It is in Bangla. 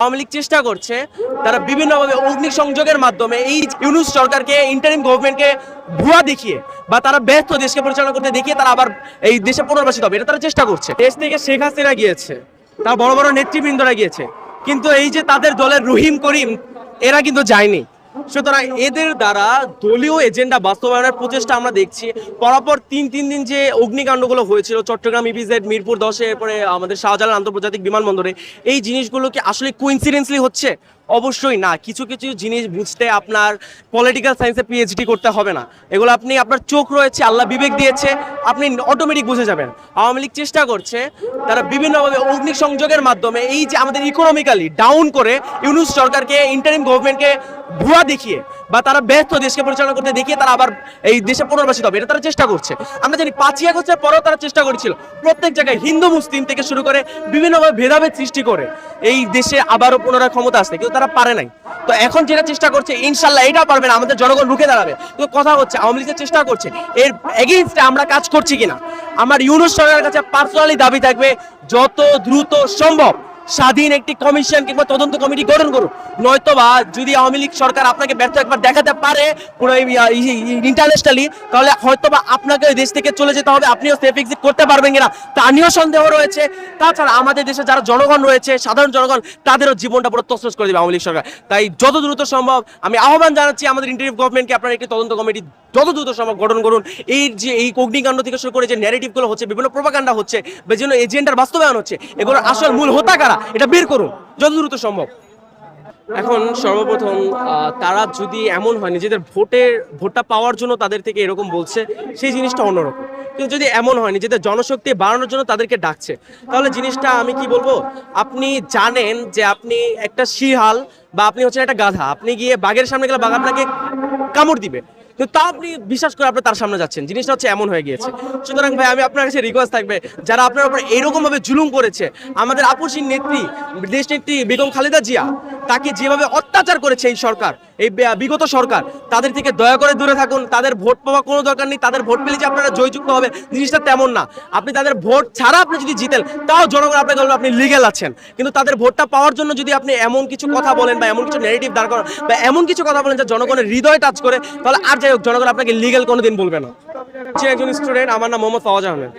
আওয়ামী লীগ চেষ্টা করছে, তারা বিভিন্নভাবে অগ্নিসংযোগের মাধ্যমে এই ইউনুস সরকারকে ইন্টারিম গভর্নমেন্টকে ভুয়া দেখিয়ে বা তারা ব্যর্থ দেশকে পরিচালনা করতে দেখিয়ে তারা আবার এই দেশে পুনর্বাসিত হবে। এটা তারা চেষ্টা করছে। দেশ থেকে শেখ হাসিনা গিয়েছে, তার বড় বড় নেতৃবৃন্দরা গিয়েছে, কিন্তু এই যে তাদের দলের রহিম করিম, এরা কিন্তু যায়নি। সুতরাং এদের দ্বারা দলীয় এজেন্ডা বাস্তবায়নের প্রচেষ্টা আমরা দেখছি। পরপর তিন তিন দিন যে অগ্নিকাণ্ডগুলো হয়েছিল, চট্টগ্রাম ইপিজেড মিরপুর দশে, এরপরে আমাদের শাহজালাল আন্তর্জাতিক বিমানবন্দরে, এই জিনিসগুলো কি আসলে কুইন্সিডেন্সলি হচ্ছে? অবশ্যই না, কিছু কিছু জিনিস বুঝতে আপনার পলিটিক্যাল সায়েন্সে পিএইচডি করতে হবে না। এগুলো আপনি, আপনার চোখ রয়েছে, আল্লাহ বিবেক দিয়েছে, আপনি অটোমেটিক বুঝে যাবেন। আওয়ামী লীগ চেষ্টা করছে, তারা বিভিন্নভাবে অগ্নিসংযোগের মাধ্যমে এই যে আমাদের ইকোনমিক্যালি ডাউন করে, ইউনুস সরকারকে ইন্টারিম গভর্নমেন্টকে ভুয়া দেখিয়ে বা তারা ব্যর্থ দেশকে পরিচালনা করতে দেখিয়ে তারা আবার এই দেশে পুনর্বাসিত হবে। এটা তারা চেষ্টা করছে। আমরা জানি পাঁচই আগস্টের পরেও তারা চেষ্টা করেছিল। প্রত্যেক জায়গায় হিন্দু, মুসলিম থেকে শুরু করে বিভিন্নভাবে ভেদাভেদ সৃষ্টি করে এই দেশে আবারও পুনরায় ক্ষমতা আসতে। কিন্তু তারা পারে নাই। তো এখন যেটা চেষ্টা করছে, ইনশাল্লাহ এটা পারবে না, আমাদের জনগণ রুখে দাঁড়াবে। তো কথা হচ্ছে, আওয়ামী লীগের চেষ্টা করছে, এর এগেইনস্টে আমরা কাজ করছি কিনা? আমার ইউনুস সরকারের কাছে পার্সোনালি দাবি থাকবে, যত দ্রুত সম্ভব। স্বাধীন একটি কমিশন কিংবা তদন্ত কমিটি গঠন করুন নয়তোবা যদি আওয়ামী লীগ সরকার আপনাকে ব্যর্থ একবার দেখাতে পারে ইন্টারন্যাশনালি তাহলে হয়তোবা আপনাকে ওই দেশ থেকে চলে যেতে হবে। আপনিও সেফ এক্সিট করতে পারবেন কিনা তা নিয়েও সন্দেহ রয়েছে। তাছাড়া আমাদের দেশে যারা জনগণ রয়েছে, সাধারণ জনগণ, তাদেরও জীবনটা পুরো তসতস করে দেবে আওয়ামী লীগ সরকার। তাই যত দ্রুত সম্ভব আমি আহ্বান জানাচ্ছি আমাদের ইন্টারিভ গভর্নমেন্টকে আপনারা একটি তদন্ত কমিটি যত দ্রুত সম্ভব গঠন করুন। এই যে, এই অগ্নিকাণ্ড থেকে শুরু করে যে ন্যারেটিভগুলো হচ্ছে, বিভিন্ন প্রোপাগান্ডা হচ্ছে, বা যেন এজেন্ডার বাস্তবায়ন হচ্ছে, এগুলোর আসল মূল হোতা কারা এটা বের করুন, যত দ্রুত সম্ভব। এখন সর্বপ্রথম তারা যদি এমন হয়, নিজেদের ভোটের, ভোটটা পাওয়ার জন্য তাদের থেকে এরকম বলছে, সেই জিনিসটা অন্যরকম। কিন্তু যদি এমন হয়, নিজেদের জনশক্তি বাড়ানোর জন্য তাদেরকে ডাকছে, তাহলে জিনিসটা আমি কি বলব? আপনি জানেন যে আপনি একটা শিহাল বা আপনি হচ্ছেন একটা গাধা, আপনি গিয়ে বাঘের সামনে গেলে বাঘ আপনাকে কামড় দিবে। কিন্তু তাও আপনি বিশ্বাস করে আপনি তার সামনে যাচ্ছেন। জিনিসটা হচ্ছে এমন হয়ে গিয়েছে। সুতরাং ভাই, আমি আপনার কাছে রিকোয়েস্ট থাকবে, যারা আপনার উপর এরকম ভাবে জুলুম করেছে, আমাদের আপুসীর নেত্রী, দেশ নেত্রী বেগম খালেদা জিয়া, তাকে যেভাবে অত্যাচার করেছে এই সরকার, এই বিগত সরকার, তাদের থেকে দয়া করে দূরে থাকুন। তাদের ভোট পাওয়া কোনো দরকার নেই, তাদের ভোট পেলে যে আপনারা জয়যুক্ত হবে জিনিসটা তেমন না। আপনি তাদের ভোট ছাড়া আপনি যদি জিতেন, তাও জনগণ আপনাকে বলবে আপনি লিগেল আছেন। কিন্তু তাদের ভোটটা পাওয়ার জন্য যদি আপনি এমন কিছু কথা বলেন বা এমন কিছু নেগেটিভ দাঁড় করেন বা এমন কিছু কথা বলেন যা জনগণের হৃদয় টাচ করে, তাহলে আর যাই হোক, জনগণ আপনাকে লিগেল কোনোদিন বলবে না। একজন স্টুডেন্ট আমার নাম মোহাম্মদ ফওয়াজ আহমেদ।